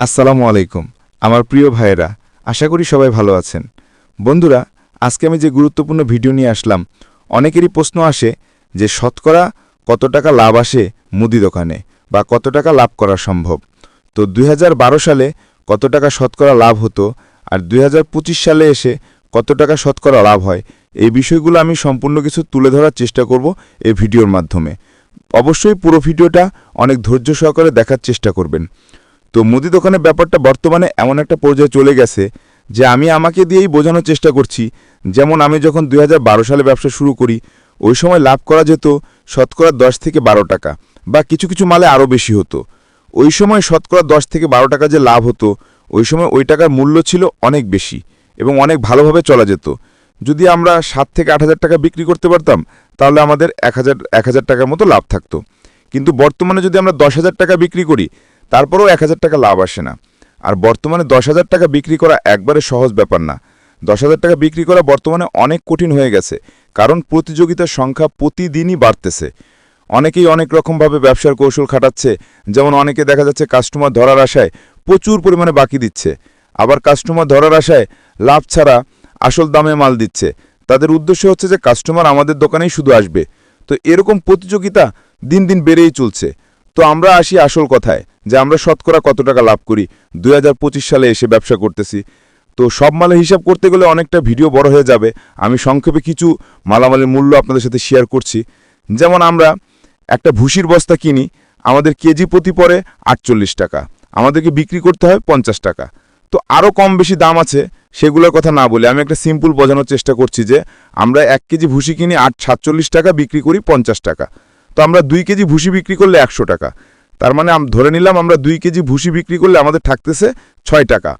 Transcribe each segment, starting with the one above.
আসসালামু আলাইকুম, আমার প্রিয় ভাইয়েরা, আশা করি সবাই ভালো আছেন। বন্ধুরা, আজকে আমি যে গুরুত্বপূর্ণ ভিডিও নিয়ে আসলাম, অনেকেরই প্রশ্ন আসে যে শতকরা কত টাকা লাভ আসে মুদি দোকানে বা কত টাকা লাভ করা সম্ভব। তো দুই হাজার বারো সালে কত টাকা শতকরা লাভ হতো আর দুই হাজার পঁচিশ সালে এসে কত টাকা শতকরা লাভ হয়, এই বিষয়গুলো আমি সম্পূর্ণ কিছু তুলে ধরার চেষ্টা করব এই ভিডিওর মাধ্যমে। অবশ্যই পুরো ভিডিওটা অনেক ধৈর্য সহকারে দেখার চেষ্টা করবেন। তো মুদি দোকানের ব্যাপারটা বর্তমানে এমন একটা পর্যায়ে চলে গেছে যে আমি আমাকে দিয়েই বোঝানোর চেষ্টা করছি। যেমন আমি যখন দুই হাজার বারো সালে ব্যবসা শুরু করি, ওই সময় লাভ করা যেত শতকরা দশ থেকে বারো টাকা বা কিছু কিছু মালে আরও বেশি হতো। ওই সময় শতকরা দশ থেকে বারো টাকা যে লাভ হতো, ওই সময় ওই টাকার মূল্য ছিল অনেক বেশি এবং অনেক ভালোভাবে চলা যেত। যদি আমরা সাত থেকে আট হাজার টাকা বিক্রি করতে পারতাম, তাহলে আমাদের এক হাজার এক হাজার টাকার মতো লাভ থাকতো। কিন্তু বর্তমানে যদি আমরা দশ হাজার টাকা বিক্রি করি তারপরেও এক হাজার টাকা লাভ আসে না। আর বর্তমানে দশ হাজার টাকা বিক্রি করা একবারে সহজ ব্যাপার না। দশ হাজার টাকা বিক্রি করা বর্তমানে অনেক কঠিন হয়ে গেছে, কারণ প্রতিযোগিতার সংখ্যা প্রতিদিনই বাড়তেছে। অনেকেই অনেক রকমভাবে ব্যবসার কৌশল খাটাচ্ছে, যেমন অনেকে দেখা যাচ্ছে কাস্টমার ধরার আশায় প্রচুর পরিমাণে বাকি দিচ্ছে। আবার কাস্টমার ধরার আশায় লাভ ছাড়া আসল দামে মাল দিচ্ছে। তাদের উদ্দেশ্য হচ্ছে যে কাস্টমার আমাদের দোকানেই শুধু আসবে। তো এরকম প্রতিযোগিতা দিন দিন বেড়েই চলছে। তো আমরা আসি আসল কথায়, যে আমরা শতকরা কত টাকা লাভ করি। দু হাজার পঁচিশ সালে এসে ব্যবসা করতেছি। তো সব মালের হিসাব করতে গেলে অনেকটা ভিডিও বড় হয়ে যাবে। আমি সংক্ষেপে কিছু মালামালের মূল্য আপনাদের সাথে শেয়ার করছি। যেমন আমরা একটা ভুসির বস্তা কিনি, আমাদের কেজি প্রতি পরে আটচল্লিশ টাকা। আমাদেরকে বিক্রি করতে হয় পঞ্চাশ টাকা। তো আরও কম বেশি দাম আছে, সেগুলোর কথা না বলে আমি একটা সিম্পল বোঝানোর চেষ্টা করছি যে, আমরা এক কেজি ভুসি কিনি আট সাতচল্লিশ টাকা, বিক্রি করি পঞ্চাশ টাকা। তো আমরা দুই কেজি ভুসি বিক্রি করলে একশো টাকা। তার মানে ধরে নিলাম আমরা দুই কেজি ভুসি বিক্রি করলে আমাদের থাকতেছে ছয় টাকা।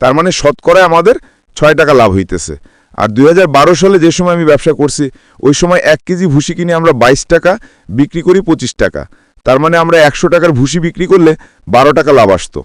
তার মানে শতকরায় আমাদের ছয় টাকা লাভ হইতেছে। আর দুই হাজার বারো সালে যে সময় আমি ব্যবসা করছি, ওই সময় এক কেজি ভুসি কিনে আমরা বাইশ টাকা, বিক্রি করি পঁচিশ টাকা। তার মানে আমরা একশো টাকার ভুসি বিক্রি করলে বারো টাকা লাভ আসতো।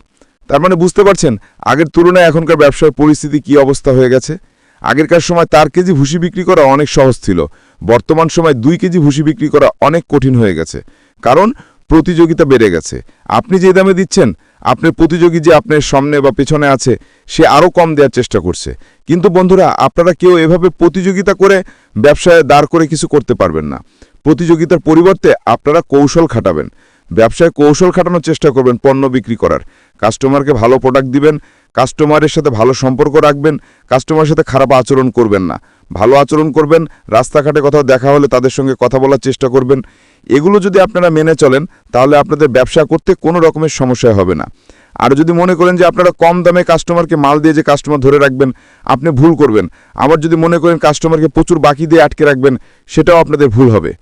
তার মানে বুঝতে পারছেন, আগের তুলনায় এখনকার ব্যবসার পরিস্থিতি কি অবস্থা হয়ে গেছে? আগেরকার সময় তার কেজি ভুসি বিক্রি করা অনেক সহজ ছিল। বর্তমান সময় দুই কেজি ভুসি বিক্রি করা অনেক কঠিন হয়ে গেছে। কারণ, প্রতিযোগিতা বেড়ে গেছে। আপনি যে দামে দিচ্ছেন, আপনার প্রতিযোগী যে আপনার সামনে বা পেছনে আছে, সে আরও কম দেওয়ার চেষ্টা করছে। কিন্তু বন্ধুরা, আপনারা কেউ এভাবে প্রতিযোগিতা করে ব্যবসায় দাঁড় করে কিছু করতে পারবেন না। প্রতিযোগিতার পরিবর্তে আপনারা কৌশল খাটাবেন। ব্যবসায় কৌশল খাটানোর চেষ্টা করবেন পণ্য বিক্রি করার। কাস্টমারকে ভালো প্রোডাক্ট দিবেন, কাস্টমারের সাথে ভালো সম্পর্ক রাখবেন, কাস্টমারের সাথে খারাপ আচরণ করবেন না। ভালো আচরণ করবেন, রাস্তাঘাটে কোথাও দেখা হলে তাদের সঙ্গে কথা বলার চেষ্টা করবেন। এগুলো যদি আপনারা মেনে চলেন, তাহলে আপনাদের ব্যবসা করতে কোনো রকমের সমস্যা হবে না। আর যদি মনে করেন যে আপনারা কম দামে কাস্টমারকে মাল দিয়ে যে কাস্টমার ধরে রাখবেন, আপনি ভুল করবেন। আবার যদি মনে করেন কাস্টমারকে প্রচুর বাকি দিয়ে আটকে রাখবেন, সেটাও আপনাদের ভুল হবে।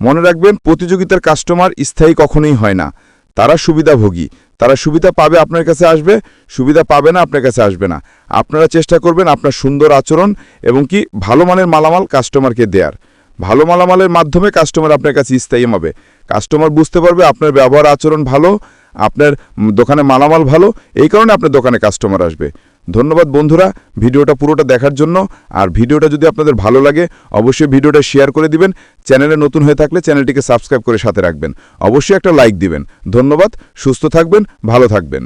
মনে রাখবেন, প্রতিযোগিতার কাস্টমার স্থায়ী কখনোই হয় না। তারা সুবিধাভোগী। তারা সুবিধা পাবে আপনার কাছে আসবে, সুবিধা পাবে না আপনার কাছে আসবে না। আপনারা চেষ্টা করবেন আপনার সুন্দর আচরণ এবং কি ভালো মানের মালামাল কাস্টমারকে দেয়ার। ভালো মালামালের মাধ্যমে কাস্টমার আপনার কাছে স্থায়ী হবে। কাস্টমার বুঝতে পারবে আপনার ব্যবহার আচরণ ভালো, আপনার দোকানে মালামাল ভালো, এই কারণে আপনার দোকানে কাস্টমার আসবে। ধন্যবাদ বন্ধুরা, ভিডিওটা পুরোটা দেখার জন্য। আর ভিডিওটা যদি আপনাদের ভালো লাগে, অবশ্যই ভিডিওটা শেয়ার করে দিবেন। চ্যানেলে নতুন হয়ে থাকলে চ্যানেলটিকে সাবস্ক্রাইব করে সাথে রাখবেন। অবশ্যই একটা লাইক দিবেন। ধন্যবাদ, সুস্থ থাকবেন, ভালো থাকবেন।